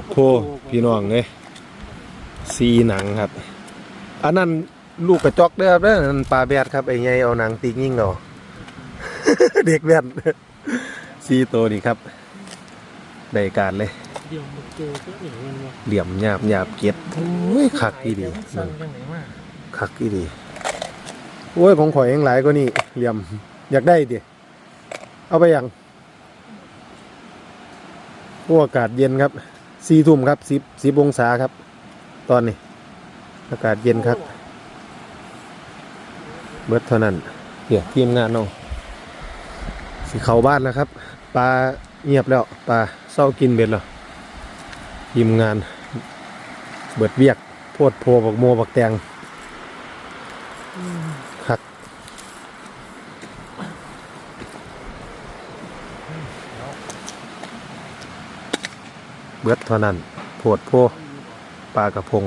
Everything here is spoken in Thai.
ดโพพี่น้องเลยซีหนังครับ อันนั้นลูกกระจอกเด้อครับเด้ออันนั้นปลาแบดครับไอ้ไงเอาหนังตียิ่งเอาเด็กแบดซีตัวนี้ครับได้การเลยเหลี่ยมหยาบหยาบเก็ดโอ้ยคักอีดีคักอีดีโอ้ยของข่อยยังหลายก็นี่เหลี่ยมอยากได้ดิเอาไปยังโอ้อากาศเย็นครับ สี่ทุ่มครับสิบสิบองศาครับ ตอนนี้ อากาศเย็นครับ เบิดเท่านั้นเดี๋ยวทีมงานน้องสิเข้าบ้านแล้วครับปลาเงียบแล้วปลาเศร้ากินเบ็ดแล้วทีมงาน เบิดเวียก โพดโพบักโมบักแตง เบิดเท่านั้นโผดโพปลากระพง